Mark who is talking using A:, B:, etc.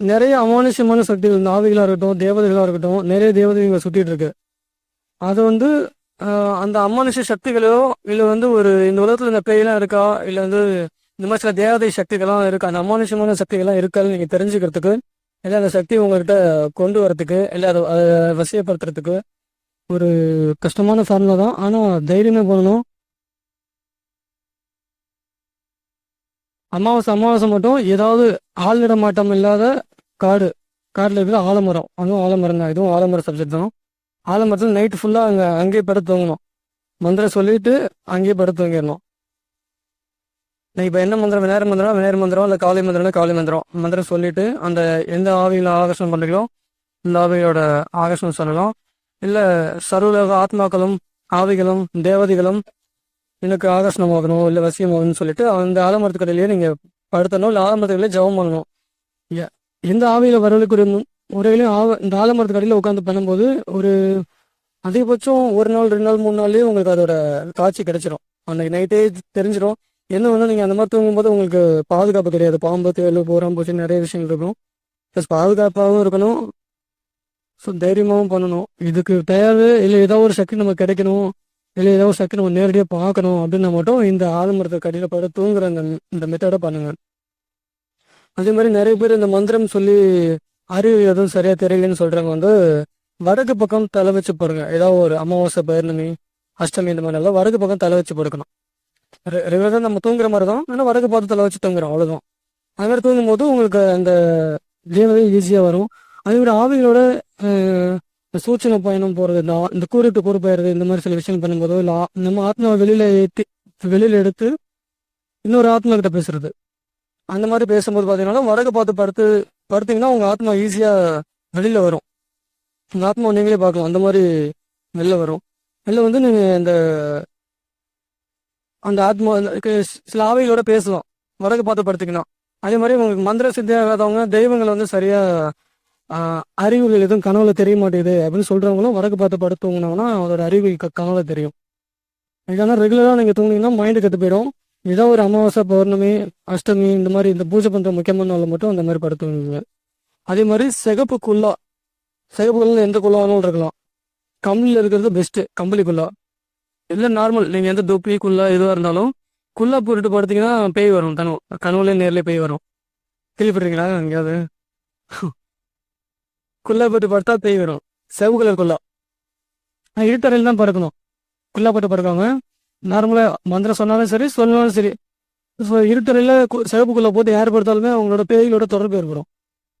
A: நிறைய அமானுஷ்யமான சக்திகள் நாவிகளாக இருக்கட்டும் தேவதைகளாக இருக்கட்டும் நிறைய தேவதைகளை சுற்றிட்டு இருக்கு. அது வந்து அந்த அமானுஷ்ய சக்திகளோ இல்லை வந்து ஒரு இந்த உலகத்தில் இந்த பேயெல்லாம் இருக்கா? இல்லை வந்து இந்த மாதிரி சில தேவதை சக்திகள்லாம் இருக்கா? அந்த அமானுஷ்யமான சக்திகள்லாம் இருக்கான்னு நீங்கள் தெரிஞ்சுக்கிறதுக்கு இல்லை அந்த சக்தி உங்கள்கிட்ட கொண்டு வரதுக்கு இல்லை அதை அதை வசியப்படுத்துறதுக்கு ஒரு கஷ்டமான ஃபார்முலா தான். ஆனால் தைரியமே பண்ணணும் அமாவாசை அமாவாசை மட்டும் ஏதாவது ஆள் மாட்டம் இல்லாத காடு. காட்டில் இருக்கிற ஆலமரம். அதுவும் ஆலமரம் தான். இதுவும் ஆலமரம் சப்ஜெக்ட் தான். ஆலமரத்தில் நைட்டு ஃபுல்லாக அங்கே அங்கேயே படுத்து தூங்கணும் மந்திரம் சொல்லிட்டு அங்கேயே படுத்து தூங்கிடணும் நான் இப்போ என்ன மந்திரம்? விநாயகர் மந்திரம் விநாயகர் மந்திரம் இல்லை காளி மந்திரம்னா காளி மந்திரம்? மந்திரம் சொல்லிட்டு அந்த எந்த ஆவியில் ஆகர்ஷணம் பண்ணுறீங்களோ இந்த ஆவியோட ஆகர்ஷணம் சொல்லலாம். இல்லை சர்வலோக ஆத்மாக்களும் ஆவிகளும் தேவதைகளும் எனக்கு ஆகர்ஷணமாகணும் இல்லை வசியமாகணும்னு சொல்லிட்டு அந்த ஆலமரத்துக்கடையிலேயே நீங்கள் படுத்தணும் இல்லை ஆலமரத்துக்கடையிலே ஜபம் பண்ணணும். எ- எந்த ஆவியில் வரலுக்கு முறையிலையும் ஆவ இந்த ஆலமரத்துக்கடையில் உட்காந்து பண்ணும்போது ஒரு அதிகபட்சம் ஒரு நாள் ரெண்டு நாள் மூணு நாள்லேயே உங்களுக்கு அதோட காட்சி கிடைச்சிரும். அன்னைக்கு நைட்டே தெரிஞ்சிடும் என்ன வந்து நீங்கள் அந்த மாதிரி தூங்கும்போது உங்களுக்கு பாதுகாப்பு கிடையாது. பாம்பு தேள் பூராம் போச்சு நிறைய விஷயங்கள் இருக்கும். ப்ளஸ் பாதுகாப்பாகவும் இருக்கணும். ஸோ தைரியமாகவும் பண்ணணும். இதுக்கு தேவை இல்லை ஏதோ ஒரு சக்தி நமக்கு கிடைக்கணும். இல்லை ஏதோ ஒரு நம்ம நேரடியாக பார்க்கணும் அப்படின்னா மட்டும் இந்த ஆலமரத்தை அடியில் படுத்து தூங்குற அந்த இந்த மெத்தடை பண்ணுங்க. அதே மாதிரி நிறைய பேர் இந்த மந்திரம் சொல்லி அறிவு எதுவும் சரியாக தெரியலன்னு சொல்கிறவங்க வந்து வடக்கு பக்கம் தலை வச்சு போடுங்க ஏதாவது ஒரு அமாவாசை பௌர்ணமி அஷ்டமி இந்த மாதிரி எல்லாம் வடக்கு பக்கம் தலை வச்சு படுக்கணும் ரெகுலராக நம்ம தூங்குற மாதிரி தான் ஆனால் வடக்கு பார்த்து தலை வச்சு தூங்குறோம் அவ்வளோதான் அது மாதிரி தூங்கும்போது உங்களுக்கு அந்த தேவதை ஈஸியாக வரும். அதே மாதிரி ஆவிகளோட இந்த சூட்சம பயணம் போகிறது இந்த இந்த கூறிட்டு கூறு போயிடுறது இந்த மாதிரி சில விஷயங்கள் பண்ணும்போதோ இல்லை நம்ம ஆத்மாவை வெளியில் ஏற்றி வெளியில் எடுத்து இன்னொரு ஆத்மா கிட்ட பேசுறது. அந்த மாதிரி பேசும்போது பார்த்தீங்கன்னா வடக்கு பார்த்து படுத்து படுத்தீங்கன்னா உங்கள் ஆத்மா ஈஸியாக வெளியில் வரும். உங்கள் ஆத்மா நீங்களே பார்க்கலாம் அந்த மாதிரி வெளில வரும். வெளில வந்து நீங்கள் இந்த அந்த ஆத்மா அந்த சில ஆவைகளோட பேசலாம். வடக்கு பார்த்து படுத்தீங்கன்னா அதே மாதிரி உங்களுக்கு மந்திர சித்தியாகாதவங்க தெய்வங்களை வந்து சரியாக அறிவுகள் எதுவும் கனவுல தெரிய மாட்டேங்குது அப்படின்னு சொல்கிறவங்களும் வடக்கு பார்த்து படுத்து தூங்கினாங்கன்னா அதோட அறிவு க- கனவுல தெரியும். இதெல்லாம் ரெகுலராக நீங்கள் தூங்கினீங்கன்னா மைண்டு கற்று போயிடும். ஏதோ ஒரு அமாவாசை பௌர்ணமி அஷ்டமி இந்த மாதிரி இந்த பூஜை பண்ணுற முக்கியமான நாளில் மட்டும் அந்த மாதிரி படுத்து தூங்குவீங்க. அதே மாதிரி சிகப்பு குல்லா சிகப்பு குல்லா எந்த குல்லா இருக்கலாம். கம்பளியில் இருக்கிறது பெஸ்ட்டு கம்பளி குல்லா இல்லை நார்மல் நீங்கள் எந்த தொப்பி குல்லா எதுவாக இருந்தாலும் குல்லா போட்டுட்டு படுத்தீங்கன்னா பேய் வரும் கனவு கனவுலேயே நேர்ல பேய் வரும். கேள்விப்படுறீங்களா எங்கேயாவது? குல்லா போட்டு படுத்தா பேய் வரும். செவப்பு கலர் குள்ளா ஆனா, தான் பறக்கணும் குல்லா போட்டு நார்மலாக மந்திரம் சொன்னாலும் சரி சொன்னாலும் சரி. ஸோ இருட்டறையில் சிவப்பு போட்டு யார் படுத்தாலுமே அவங்களோட பேய்களோட தொடர்பு ஏற்படும்.